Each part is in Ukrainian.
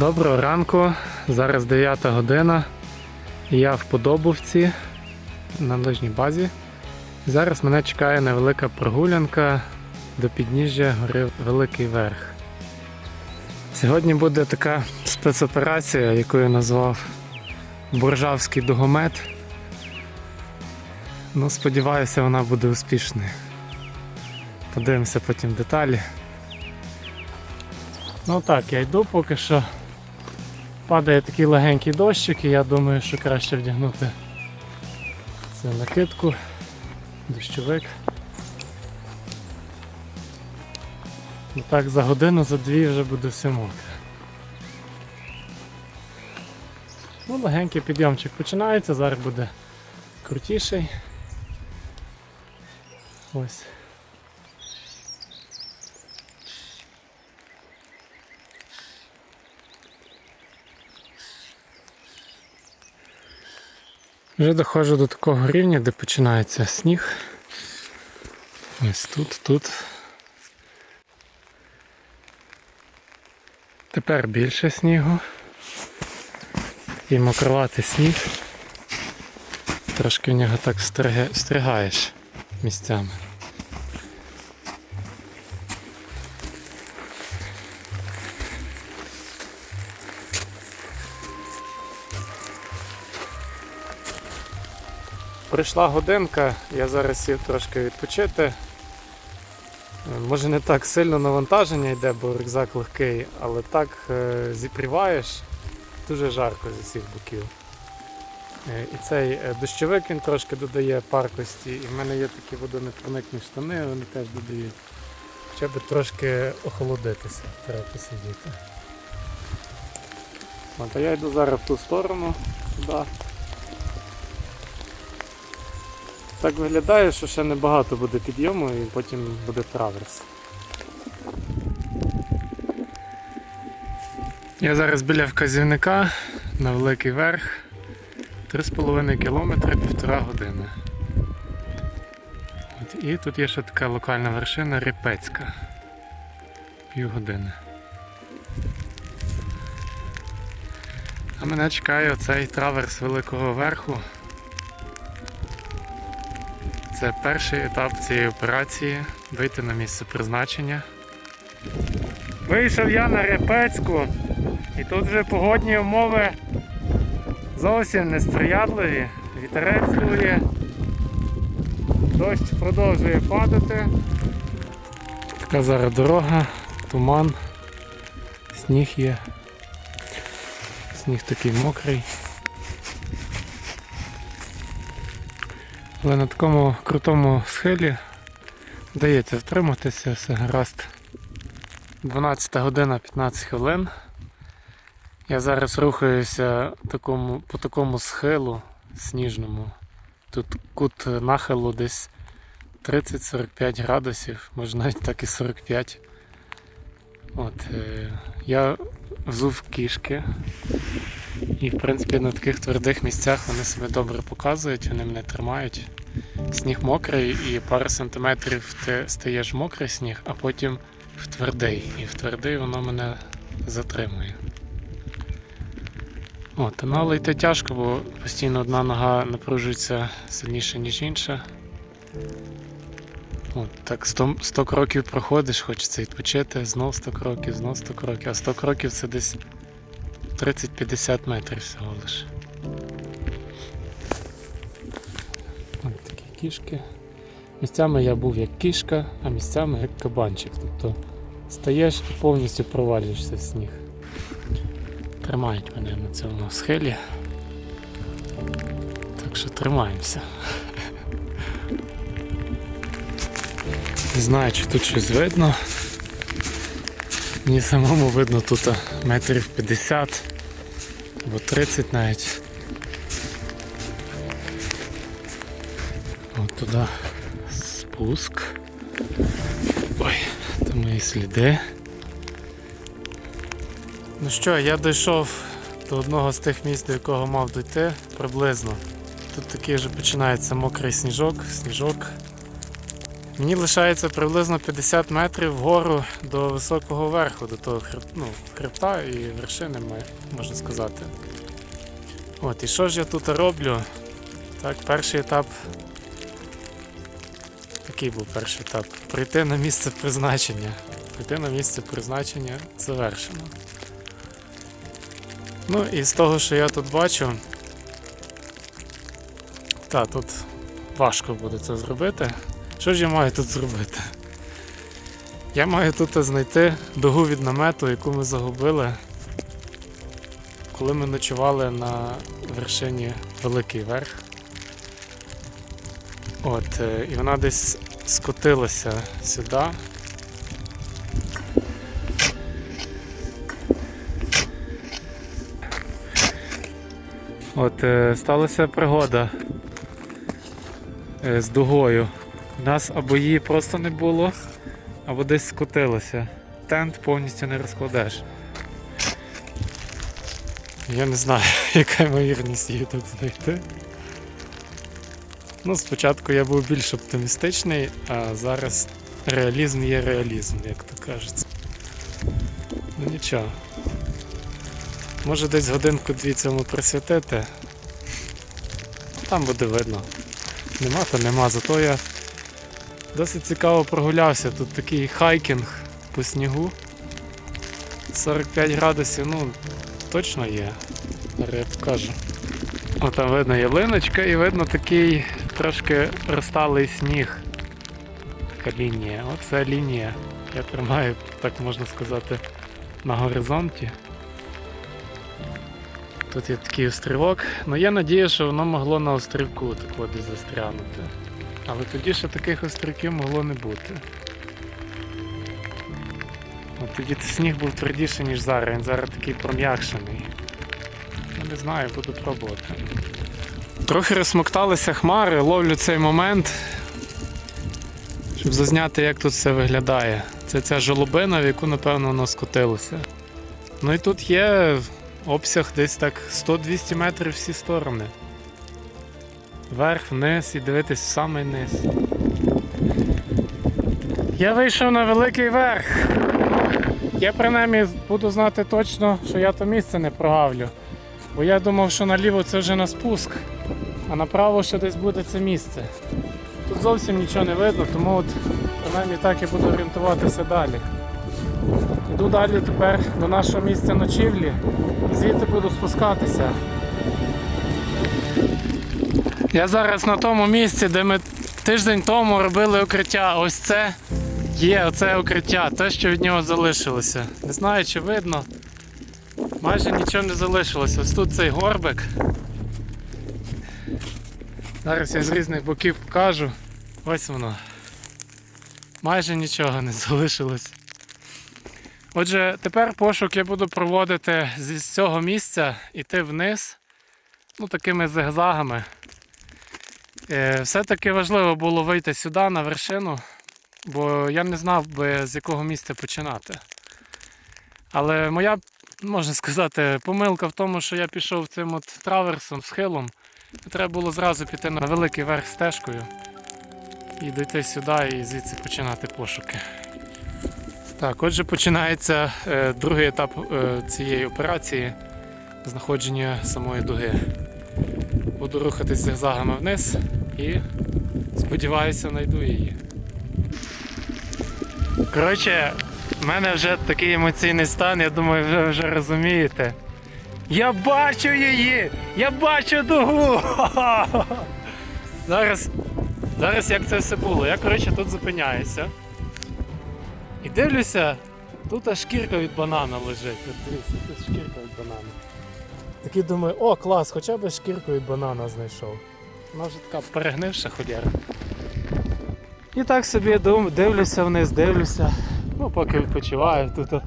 Доброго ранку, зараз 9 година. Я в Подобовці на лижній базі. Зараз мене чекає невелика прогулянка до підніжжя гори Великий Верх. Сьогодні буде така спецоперація, яку я назвав Боржавський дугомет. Ну, сподіваюся, вона буде успішною. Подивимося потім деталі. Ну так, я йду поки що. Падає такий легенький дощик, і я думаю, що краще вдягнути цю накидку, дощовик. Ну так, за годину, за дві вже буде все мокре. Ну, легенький підйомчик починається, зараз буде крутіший. Ось. Вже доходжу до такого рівня, де починається сніг. Ось тут, тут. Тепер більше снігу. І мокрувати сніг. Трошки в нього так стригаєш місцями. Прийшла годинка, я зараз сів трошки відпочити. Е, Може не так сильно навантаження йде, бо рюкзак легкий, але так е, зіпріваєш, дуже жарко з усіх боків. Е, І цей дощовик він трошки додає паркості, і в мене є такі водонепроникні штани, вони теж додають. Хоча б трошки охолодитися, треба посидіти. От, а я йду зараз в ту сторону, туди. Так виглядає, що ще небагато буде підйому і потім буде траверс. Я зараз біля вказівника на великий верх. 3,5 кілометри, півтора години. От, і тут є ще така локальна вершина Ріпецька. Півгодини. А мене чекає оцей траверс великого верху. Це перший етап цієї операції вийти на місце призначення. Вийшов я на Репецьку і тут вже погодні умови зовсім несприятливі. Вітерець дує, дощ продовжує падати. Така зараз дорога, туман, сніг є. Сніг такий мокрий. Але на такому крутому схилі вдається втриматися, все гаразд. 12 година 15 хвилин. Я зараз рухаюся такому, по такому схилу сніжному. Тут кут нахилу десь 30-45 градусів, може навіть так і 45. От, е, я взув кішки. І в принципі на таких твердих місцях вони себе добре показують, вони мене тримають. Сніг мокрий і пару сантиметрів ти стаєш мокрий сніг, а потім в твердий. І в твердий воно мене затримує. От, ну, але йти тяжко, бо постійно одна нога напружується сильніше, ніж інша. От, так 100, 100 кроків проходиш, хочеться відпочити, знов 100 кроків, знов 100 кроків, а 100 кроків це десь 30-50 метрів всього лише. Ось такі кішки. Місцями я був як кішка, а місцями як кабанчик. Тобто стаєш і повністю провалюєшся в сніг. Тримають мене на цьому схилі. Так що тримаємося. Не знаю, чи тут щось видно. Мені самому видно тут метрів 50 або 30 навіть. От туди спуск. Ой, це мої сліди. Ну що, я дійшов до одного з тих місць, до якого мав дійти приблизно. Тут такий вже починається мокрий сніжок, сніжок. Мені лишається приблизно 50 метрів вгору до високого верху, до того хреб... ну, хребта і вершини, можна сказати. От, і що ж я тут роблю? Так, перший етап. Який був перший етап? Прийти на місце призначення. Прийти на місце призначення завершено. Ну і з того, що я тут бачу. Та, тут важко буде це зробити. Що ж я маю тут зробити? Я маю тут знайти дугу від намету, яку ми загубили, коли ми ночували на вершині Великий Верх. От, е, і вона десь скотилася сюди. От е, сталася пригода е, з дугою. Нас або її просто не було, або десь скотилося. Тент повністю не розкладеш. Я не знаю, яка ймовірність її тут знайти. Ну, спочатку я був більш оптимістичний, а зараз реалізм є реалізм, як то кажеться. Ну нічого. Може десь годинку-дві цьому присвятити. Там буде видно. Нема, то нема. Зато я досить цікаво прогулявся. Тут такий хайкінг по снігу. 45 градусів, ну, точно є. Я покажу. О, там видно ялиночка і видно такий трошки розталий сніг. Така лінія. Оце лінія. Я тримаю, так можна сказати, на горизонті. Тут є такий острівок. Ну я надію, що воно могло на острівку так от десь застрянути. Але тоді ще таких острівків могло не бути. От тоді сніг був твердіший, ніж зараз. Він зараз такий пром'якшений. Ну, не знаю, буду пробувати. Трохи розсмокталися хмари, ловлю цей момент, щоб зазняти, як тут все виглядає. Це ця жолобина, в яку, напевно, воно скотилося. Ну і тут є обсяг десь так 100-200 метрів всі сторони. Вверх, вниз і дивитись в самий низ. Я вийшов на великий верх. Я принаймні буду знати точно, що я то місце не прогавлю. Бо я думав, що наліво це вже на спуск, а направо ще десь буде це місце. Тут зовсім нічого не видно, тому от принаймні так я буду орієнтуватися далі. Йду далі тепер до нашого місця ночівлі і звідти буду спускатися. Я зараз на тому місці, де ми тиждень тому робили укриття. Ось це є оце укриття, те, що від нього залишилося. Не знаю, чи видно. Майже нічого не залишилося. Ось тут цей горбик. Зараз я з різних боків покажу. Ось воно. Майже нічого не залишилось. Отже, тепер пошук я буду проводити з цього місця, іти вниз, ну такими зигзагами. Е, Все-таки важливо було вийти сюди на вершину, бо я не знав би з якого місця починати. Але моя, можна сказати, помилка в тому, що я пішов цим от траверсом, схилом. Треба було зразу піти на великий верх стежкою і дійти сюди і звідси починати пошуки. Так, отже, починається е, другий етап е, цієї операції знаходження самої дуги. Буду рухатись зигзагами вниз і сподіваюся, знайду її. Коротше, в мене вже такий емоційний стан, я думаю, ви вже розумієте. Я бачу її! Я бачу дугу! Зараз, зараз як це все було. Я коротше тут зупиняюся. І дивлюся, тут аж шкірка від банана лежить. Дивіться, тут шкірка від банана. Такий думаю, о, клас, хоча б шкірку від банана знайшов. Вона вже така перегнивша холєра. І так собі дум, дивлюся вниз, дивлюся. Ну, поки відпочиваю тут.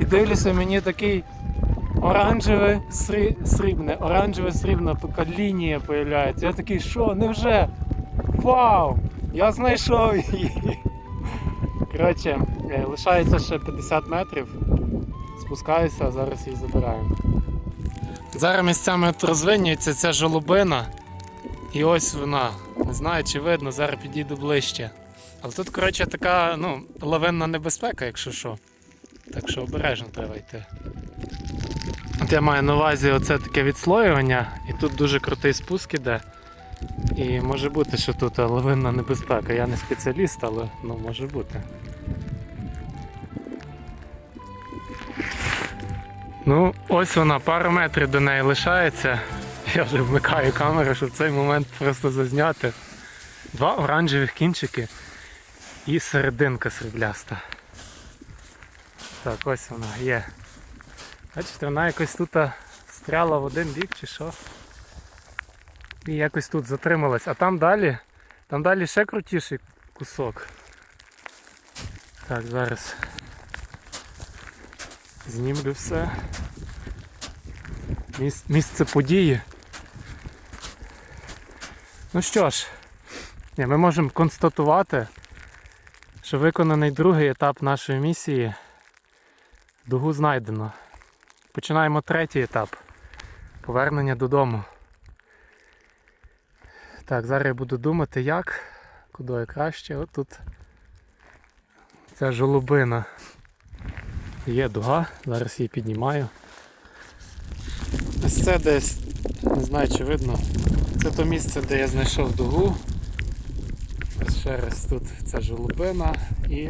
І дивлюся, мені такий оранжеве срі... срібне, оранжеве срібна така лінія появляється. Я такий, що, невже? Вау! Я знайшов її. Коротше, е, лишається ще 50 метрів. Спускаюся, а зараз її забираємо. Зараз місцями розвинюється ця жолобина. І ось вона. Не знаю, чи видно, зараз підійду ближче. Але тут, коротше, така ну, лавинна небезпека, якщо що. Так що обережно треба йти. От я маю на увазі оце таке відслоювання, і тут дуже крутий спуск іде. І може бути, що тут лавинна небезпека. Я не спеціаліст, але ну, може бути. Ну, ось вона, пару метрів до неї лишається. Я вже вмикаю камеру, щоб цей момент просто зазняти. Два оранжевих кінчики і серединка срібляста. Так, ось вона є. Бачите, вона якось тут стряла в один бік чи що. І якось тут затрималась. А там далі, там далі ще крутіший кусок. Так, зараз знімлю все. Міс- Місце події. Ну що ж, ми можемо констатувати, що виконаний другий етап нашої місії. Дугу знайдено. Починаємо третій етап. Повернення додому. Так, зараз я буду думати як, куди краще. От тут ця жолобина. Є дуга, зараз її піднімаю. Ось це десь, не знаю чи видно, це то місце, де я знайшов дугу. Ось ще раз тут ця жолобина і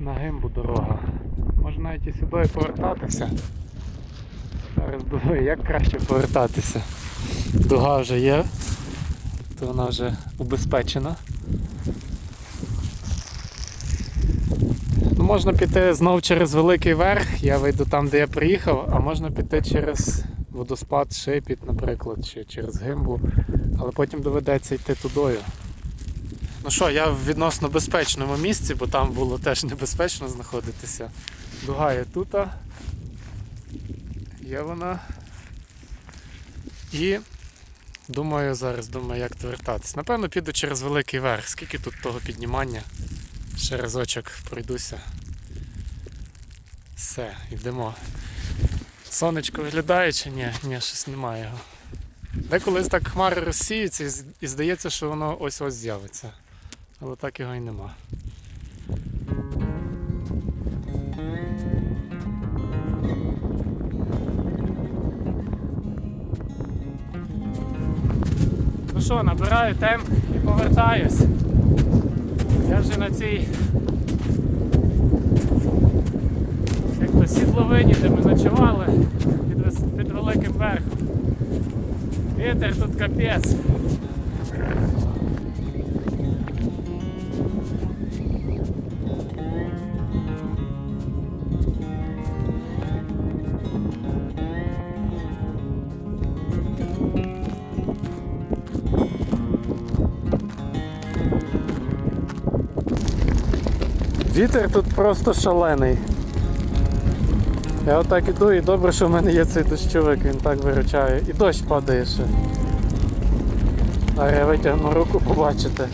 на гимбу дорога. Можна навіть і сюди повертатися. Зараз думаю, як краще повертатися. Дуга вже є, то вона вже убезпечена. Ну, можна піти знов через великий верх, я вийду там, де я приїхав, а можна піти через водоспад Шипіт, наприклад, чи через гимбу, але потім доведеться йти тудою. Ну що, я в відносно безпечному місці, бо там було теж небезпечно знаходитися. Дуга є тут. Є вона. І думаю зараз, думаю, як повертатись. Напевно, піду через великий верх. Скільки тут того піднімання? Ще разочок пройдуся. Все, йдемо. Сонечко виглядає чи ні? Ні, щось немає його. Деколись так хмари розсіються і здається, що воно ось-ось з'явиться. Але так його і нема. Ну що, набираю темп і повертаюсь. Вже на цій як то сідловині, де ми ночували під, під великим верхом. Вітер тут капець. Вітер тут просто шалений. Я отак іду і добре, що в мене є цей дощовик, він так виручає. І дощ падає ще. А я витягну руку, побачите.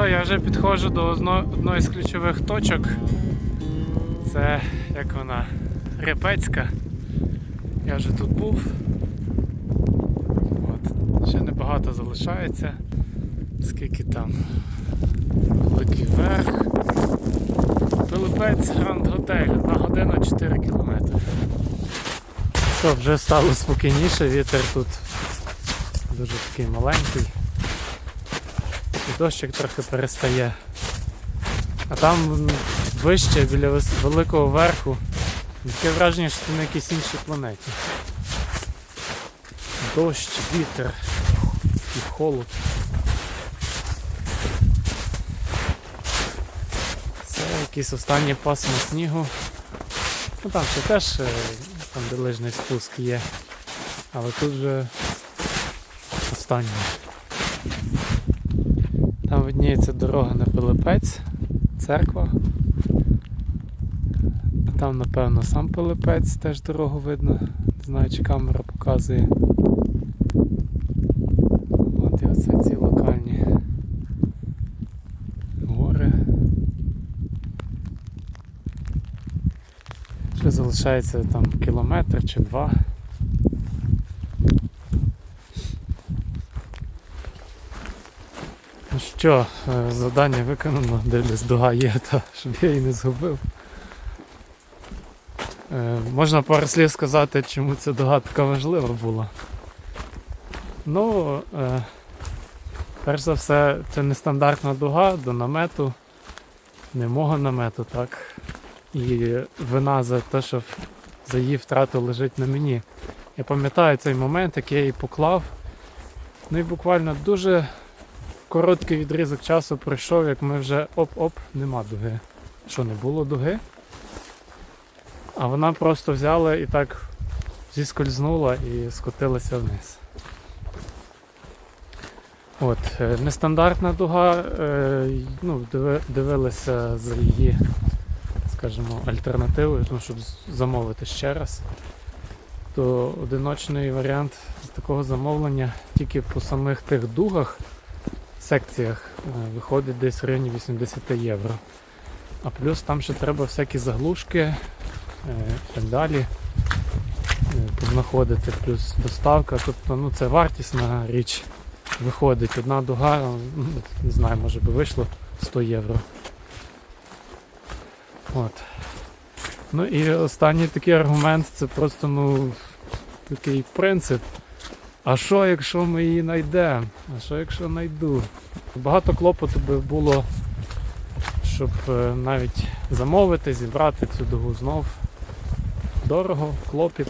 Що, я вже підходжу до одно- одної з ключових точок. Це як вона Репецька. Я вже тут був. От. Ще небагато залишається. Скільки там? Великий верх. Пилипець Гранд Готель. Одна година 4 кілометри. Що, вже стало спокійніше, вітер тут дуже такий маленький. І дощик трохи перестає. А там вище, біля великого верху, таке враження, що ти на якійсь іншій планеті. Дощ, вітер і холод. Це якийсь останній пасмо снігу. Ну там ще теж е, там де лижний спуск є. Але тут вже останній видніється дорога на Пилипець, церква. А там, напевно, сам Пилипець теж дорогу видно, не знаю, чи камера показує. От і оце ці локальні гори. Ще залишається там кілометр чи два. Що, е, завдання виконано, дивлюсь, дуга є, та щоб я її не згубив. Е, Можна пару слів сказати, чому ця дуга така важлива була. Ну, е, перш за все, це нестандартна дуга до намету, не мого намету, так. І вина за те, що за її втрату лежить на мені. Я пам'ятаю цей момент, як я її поклав. Ну і буквально дуже короткий відрізок часу пройшов, як ми вже оп-оп, нема дуги. Що не було дуги? А вона просто взяла і так зіскользнула і скотилася вниз. От, е, нестандартна дуга, е, ну, дивилися за її, скажімо, альтернативою, ну, щоб замовити ще раз. То одиночний варіант такого замовлення тільки по самих тих дугах, секціях, е, виходить десь в районі 80 євро. А плюс там ще треба всякі заглушки е, і так далі е, познаходити, плюс доставка. Тобто ну, це вартісна річ. Виходить одна дуга, ну, не знаю, може би вийшло 100 євро. От. Ну і останній такий аргумент це просто ну, такий принцип. А що, якщо ми її знайдемо? А що якщо знайду? Багато клопоту би було, щоб е, навіть замовити, зібрати цю дугу знов. Дорого, клопіт.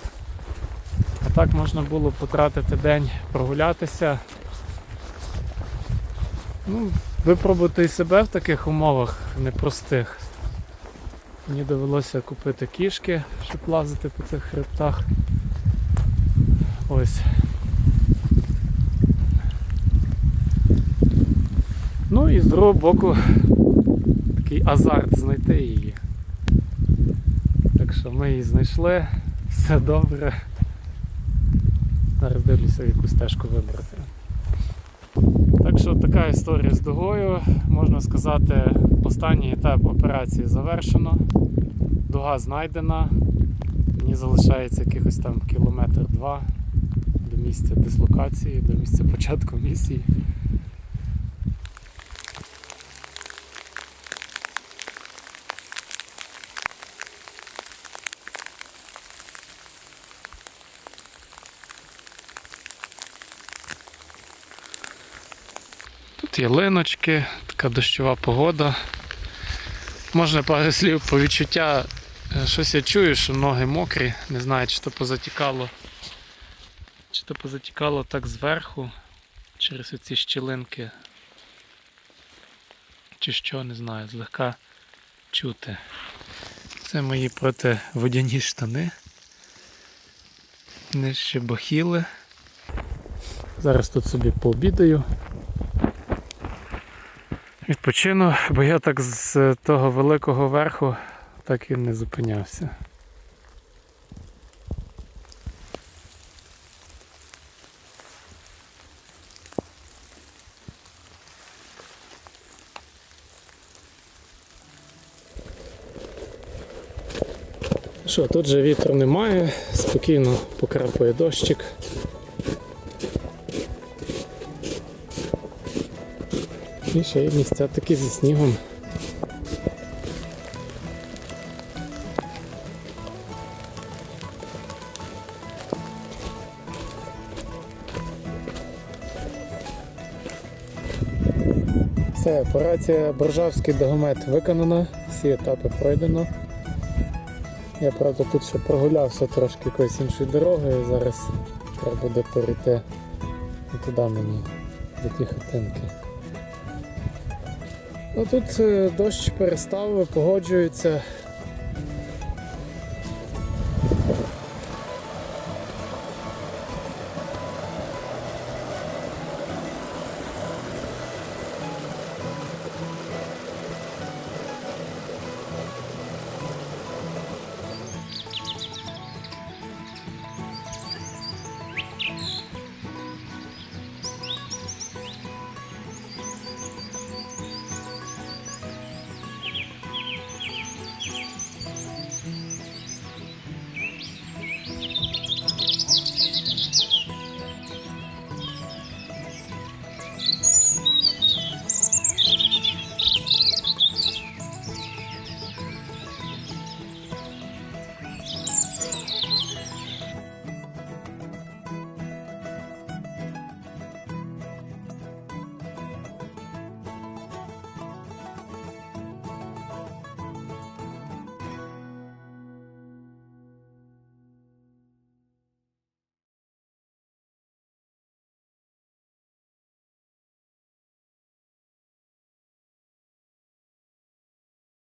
А так можна було потратити день, прогулятися. Ну, випробувати і себе в таких умовах непростих. Мені довелося купити кішки, щоб лазити по цих хребтах. Ось. Ну і з другого боку такий азарт знайти її. Так що ми її знайшли, все добре. Зараз дивлюся, яку стежку вибрати. Так що така історія з дугою. Можна сказати, останній етап операції завершено. Дуга знайдена. Мені залишається якихось там кілометр-два до місця дислокації, до місця початку місії. Тут є линочки, така дощова погода. Можна пару слів по відчуття. Е, Щось я чую, що ноги мокрі, не знаю, чи то позатікало. Чи то позатікало так зверху, через оці щілинки. Чи що, не знаю, злегка чути. Це мої противодяні штани. Нижче бахіли. Зараз тут собі пообідаю. Відпочину, бо я так з того великого верху так і не зупинявся. Що, тут же вітру немає, спокійно покрапує дощик. І ще є місця такі зі снігом. Все, операція Боржавський догомет виконана, всі етапи пройдено. Я правда тут ще прогулявся трошки якоюсь іншою дорогою, зараз треба буде перейти туди мені, до ті хатинки. Ну тут е, дощ перестав, погоджується,